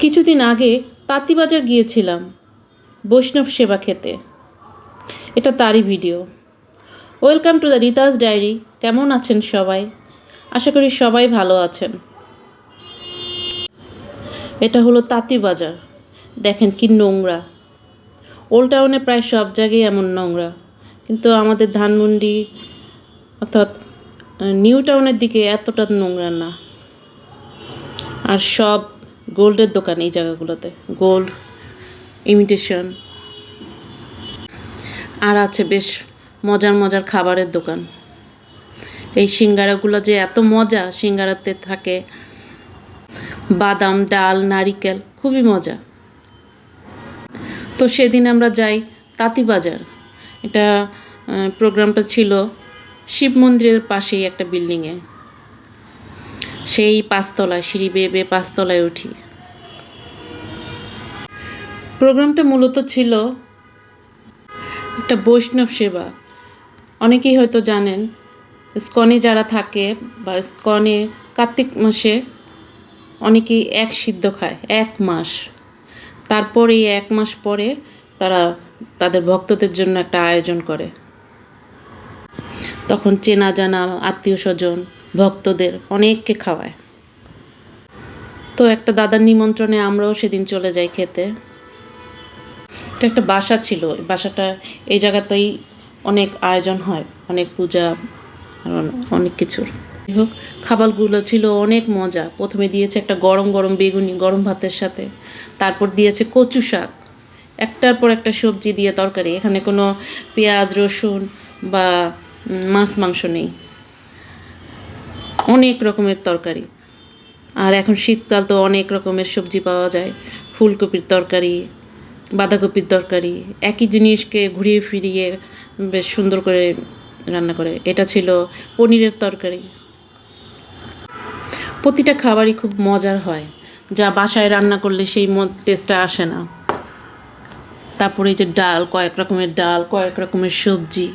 কিছুদিন আগে তাঁতিবাজার গিয়েছিলাম বৈষ্ণব সেবা খেতে। এটা তারই video. Welcome to the Rita's diary. কেমন আছেন সবাই? আশা করি সবাই ভালো আছেন। এটা হলো তাঁতিবাজার। দেখেন কি নোংরা। ওল্ড টাউনে প্রায় সব জায়গায় এমন নোংরা। কিন্তু আমাদের ধানমন্ডি অর্থাৎ নিউ টাউনের দিকে এতটা নোংরা না। আর সব গোল্ডের দোকান এই জায়গাগুলোতে। গোল্ড ইমিটেশন আর আছে বেশ মজার মজার খাবারের দোকান। এই সিঙ্গারাগুলো যে এত মজা, সিঙ্গারাতে থাকে বাদাম, ডাল, নারিকেল, খুবই মজা। তো সেদিন আমরা যাই তাঁতিবাজার এটা প্রোগ্রামটা ছিল শিব মন্দিরের পাশেই একটা বিল্ডিংয়ে। সেই পাঁচতলায়, সিঁড়ি বেয়ে বেয়ে পাঁচতলায় উঠি। প্রোগ্রামটা মূলত ছিল একটা বৈষ্ণব সেবা। অনেকেই হয়তো জানেন, স্কনে যারা থাকে বা স্কনে কার্তিক মাসে অনেকেই এক সিদ্ধ খায়, এক মাস। তারপর এই এক মাস পরে তারা তাদের ভক্তদের জন্য একটা আয়োজন করে। তখন চেনা জানা আত্মীয় স্বজন ভক্তদের অনেককে খাওয়ায়। তো একটা দাদার নিমন্ত্রণে আমরাও সেদিন চলে যাই খেতে। এটা একটা বাসা ছিল। বাসাটা এই জায়গাতেই অনেক আয়োজন হয়, অনেক পূজা অনেক কিছুর। হোক, খাবারগুলো ছিল অনেক মজা। প্রথমে দিয়েছে একটা গরম গরম বেগুনি, গরম ভাতের সাথে। তারপর দিয়েছে কচু শাক। একটার পর একটা সবজি দিয়ে তরকারি। এখানে কোনো পেঁয়াজ, রসুন বা মাছ, মাংস নেই। অনেক রকমের তরকারি। আর এখন শীতকাল তো অনেক রকমের সবজি পাওয়া যায়। ফুলকপির তরকারি বাঁধাকপির তরকারি, একই জিনিসকে ঘুরিয়ে ফিরিয়ে বেশ সুন্দর করে রান্না করে। এটা ছিল পনিরের তরকারি। প্রতিটা খাবারই খুব মজার হয়। যা বাসায় রান্না করলে সেই টেস্টটা আসে না। তারপরে যে ডাল, কয়েক রকমের ডাল, কয়েক রকমের সবজি।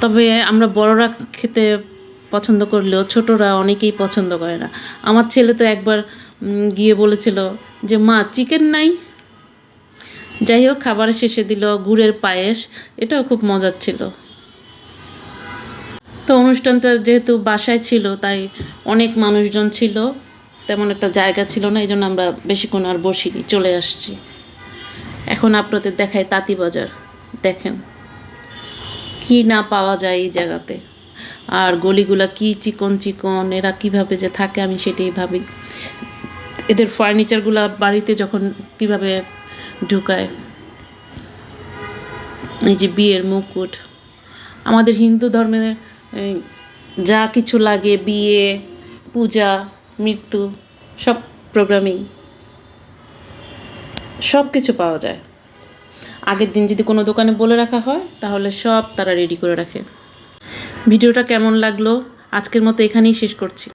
তবে আমরা বড়রা খেতে পছন্দ করলেও ছোটরা অনেকেই পছন্দ করে না। আমার ছেলে তো একবার গিয়ে বলেছিল যে, মা, চিকেন নাই? যাই হোক খাবারের শেষে দিল গুড়ের পায়েস। এটাও খুব মজার ছিল। তো অনুষ্ঠানটা যেহেতু বাসায় ছিল, তাই অনেক মানুষজন ছিল। তেমন একটা জায়গা ছিল না এই জন্য আমরা বেশিক্ষণ আর বসিনি, চলে আসছি। এখন আপনাদের দেখায় তাঁতি বাজার। দেখেন, কি না পাওয়া যায় এই জায়গাতে। আর গলিগুলা কি চিকন চিকন, এরা কীভাবে যে থাকে আমি সেটাই ভাবি। এদের ফার্নিচারগুলা বাড়িতে যখন কীভাবে ঢুকায়? এই যে বিয়ের মুকুট। আমাদের হিন্দু ধর্মের যা কিছু লাগে, বিয়ে, পূজা, মৃত্যু, সব প্রোগ্রামেই সব কিছু পাওয়া যায়। আগের দিন যদি কোনো দোকানে বলে রাখা হয়, তাহলে সব তারা রেডি করে রাখে। ভিডিওটা কেমন লাগল? আজকের মতো এখানেই শেষ করছি।